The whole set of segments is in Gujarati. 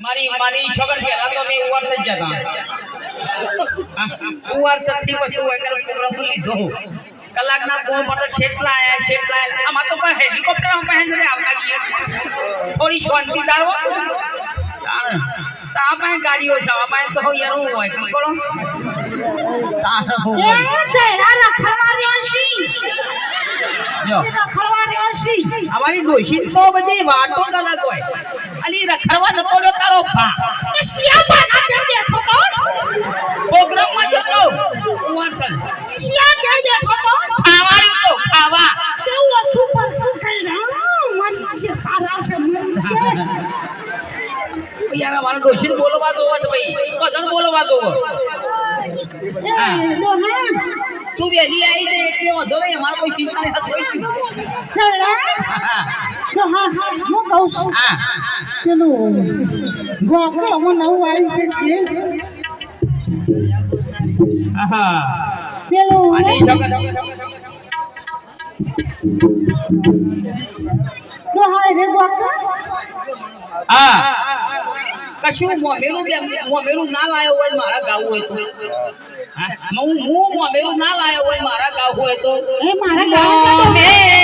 મારી માની છોકર પહેલા તો મેં ઉવાર સજ જતા ઉવાર સથી પછી હું એકર પ્રોગ્રામ લીધો કલાકના ફોન પર તો છેટલા આયા છેટલા આયા. આમાં તો કોઈ હેલિકોપ્ટરમાં પહેન જને આવતા ગઈએ થોડી શાંતિ દાળવો તું. તો પાસે ગાડીઓ છે આ પાસે તો હું યાર હું હોય કી કરો? તા હું એ હોય. તેડા રખડવા જો. રખડવા રહ્યો અમારી ડોશી તો બધી વાતો જ અલગ હોય. અલી રખડવા જતો રહ્યો તારો ભા શિયા બાના જેમ બેઠો તો પ્રોગ્રામમાં જતો ઉવાર સજ શિયા જેમ બેઠો તો ખાવાનું તો ખાવા. તેવું ઓછું પર શું થઈ રહ્યું મારી છે ખારા છે મરી છે યાર અમારા ડોશીને બોલવા જોવો છે ભાઈ. કદન બોલવા એ હા. તું વેલી આવી જાય એટલે વાંધો નહીં અમારે કોઈ ચિંતા નહીં હા હું કહું છું. હા. પેલું ગોકળો હવે નવું આવ્યું છે કે આહા પેલું તો હાય રે ગોકો આ કશું મોમેલું બે મોમેલું ના લાયો હોય મારા ગાવું હોય તો. હું મોમેરું મોમેલું ના લાયો હોય મારા ગાવું હોય તો. એ મારા ગાવું મોમેરો મોમેરો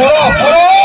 Oh, oh.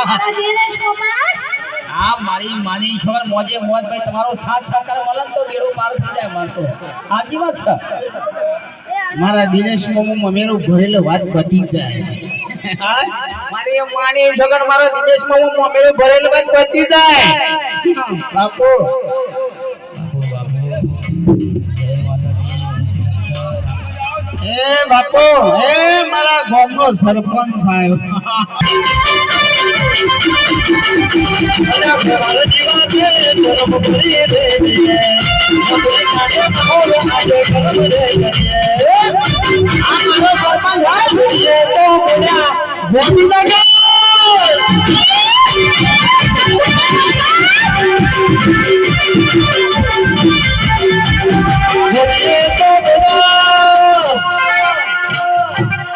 আমাদের সমাজ આ મારી માની ઈશ્વર મોજે મોજ ભાઈ તમારો સાથ સહકાર મળે તો બેડો પાર થઈ જાય મારતો સાચી વાત છે. મારા દિનેશ મામુ નું ભરેલો વાત પતી જાય. મારી માની છોકર મારો દિનેશ મામુ મમેરું ભરેલો વાત પતી જાય. બાપુ. એ બાપુ એ મારા ગામનો સરપંચ થાય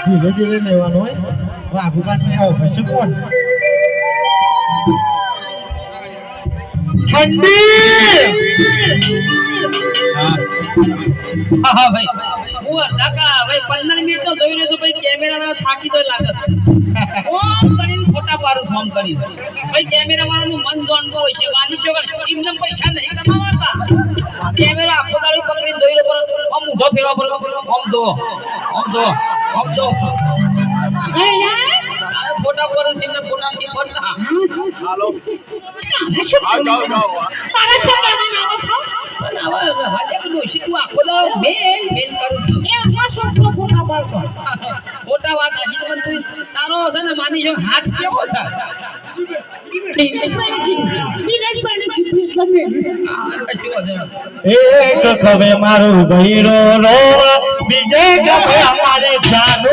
ધીરે ધીરે લેવાનું હોય આવો હશે કોણ હા હા ભાઈ. હું અડધા ભાઈ પંદર મિનિટ નો જોઈ રહ્યો છું ભાઈ કેમેરા થાકી તો લાગે છે. ફોન કરીને ફોટા પાડું ફોન કરી ભાઈ કેમેરા વાળાનું મન જોણતો હોય છે એમને પૈસા નહીં કમાવાતા. કેમેરા આખો દાડો પકડીને જોઈ રહ્યો પર આમ ઊભો ફેરવા પર આમ આમ તારે શું તારે શું કહેવાનું આવે છે? પણ હવે હાજે ડોશી તું આખો દાડો મેલ મેલ કરું છું. એ હમણાં શું છો ફોટા પાડતો ખોટા વાત હજી તો તું તારો છે ને માની જો હાથ કેવો છે. એક ખવે મારું ભૈરો રો બીજે ખવે અમારે જાનો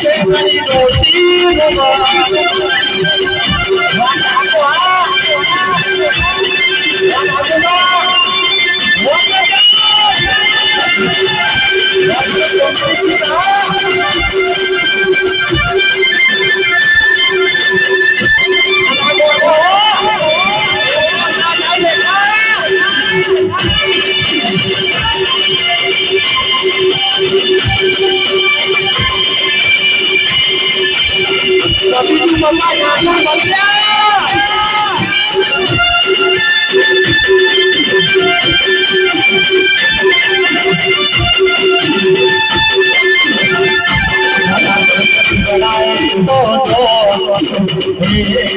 Thank you.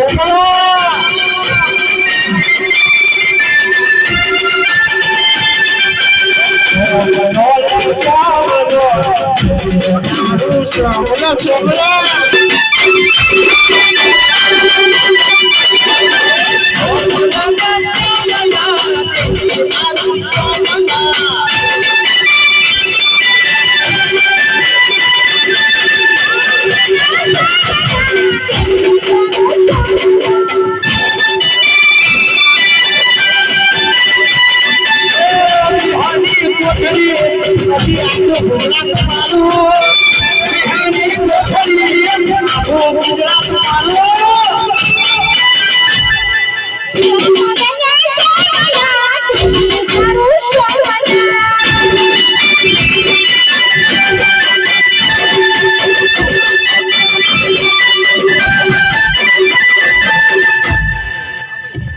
Olha a sombra!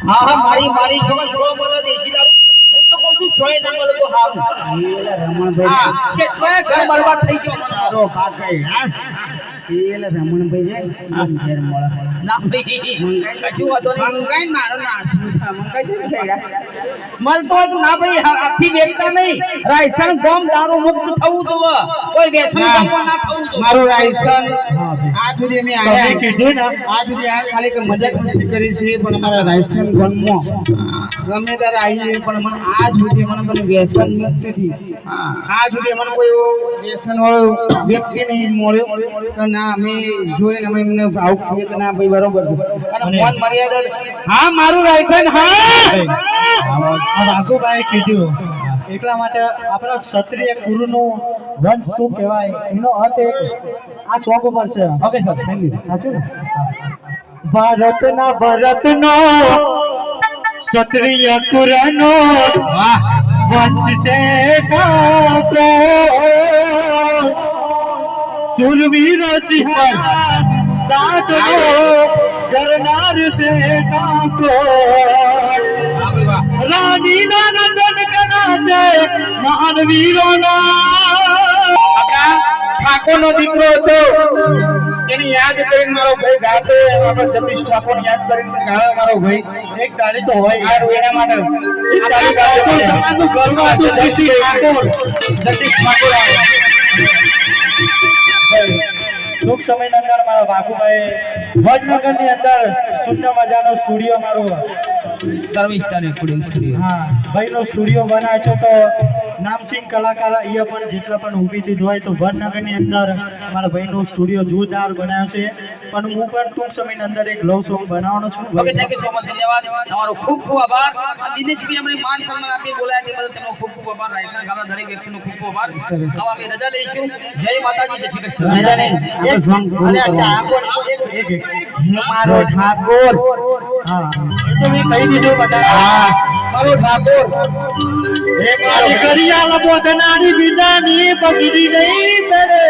હા હા મારી મારી છોકરા સો બોલો દેશી દારૂ હું તો કહું છું સોય ના બોલો તો હારું. હા કેટલાય ઘર બરબાદ થઈ ગયો. મારો કાકા હા? પેલા રમણભાઈ જાય આમ ઘેર મળે. ના ભાઈ કશું વાંધો નહીં. મંગાઈ મારો નાથ મંગાઈ છે કઈડા મળતો હોય તો ના ભાઈ આથી વેચતા નહીં. રાયસન ગોમ દારૂ મુક્ત થવું તો કોઈ વ્યસન ગોમમાં ના થવું મારું રાયસન આજ સુધી અમે આયા કીધું ને? આજ સુધી આ ખાલી કે મજાક મસ્તી કરી છે પણ અમારા રાયસન ગણમાં ગમે ત્યારે આવીએ પણ મને આજ સુધી મને કોઈ વ્યસન મુક્તથી આજ સુધી મને કોઈ વ્યસન વાળો વ્યક્તિ નહીં મળ્યો. કે ના અમે જોઈને અમે એમને ભાવ કહીએ તો ના ભાઈ બરોબર છે. અને ફોન મર્યાદા હા મારું રાયસન હા! આ વાઘુભાઈ કીધું એટલા માટે આપણા ક્ષત્રિય ગુરુનું વંશ શું કહેવાય એનો અર્થ એક આ શોખ ઉપર છે. ઓકે સર થેન્ક યુ સાચું ને? ભારતના ભરતનો ક્ષત્રિય કુરનો વંશ છે કાકો સુરવીર સિંહ દાંતનો મારશે ટાંકો રાણીના નંદન કના છે માનવીરોના આપણા ઠાકોરનો દીકરો હતો એની યાદ કરીને મારો ભાઈ ગાતો આપણે જગદીશ ઠાકોર યાદ કરીને ગાવે મારો ભાઈ એક તાળી તો હોય સારું એના માટે. એક તાળી પડે. સમાજનું ગર્વ હતું જગદીશ ઠાકોર. જગદીશ ઠાકોર. આવે. ટૂંક સમયની અંદર મારા બાપુભાઈ વડનગરની અંદર સુંદર મજાનો સ્ટુડિયો મારો. સર્વિસ તારે કુડી સ્ટુડિયો ભાઈનો સ્ટુડિયો બનાવે છે તો નામચીન કલાકાર અહીંયા પણ જેટલા પણ ઊભી હોય તો વડનગરની અંદર મારા ભાઈનો સ્ટુડિયો જોરદાર બનાવ્યો છે. પણ હું પણ ટૂંક સમયની અંદર એક લવ સોંગ બનાવવાનો છું. Okay thank you so much ધન્યવાદ. તમારો ખૂબ ખૂબ આભાર. દિનેશભાઈ અમને માન સન્માન આપી બોલાયા તે બદલ તેમનો ખૂબ ખૂબ આભાર. રાયસણ ગામના દરેક વ્યક્તિનો ખૂબ ખૂબ આભાર. હવે અમે રજા લઈશું. જય માતાજી જય શ્રી કૃષ્ણ. મારો ઠાકોર. તો મેં કહી દીધું બધા મારો ઠાકોર. એક મારી ઘડિયાળ બોધનારી બીજાની પગડી નહીં કરે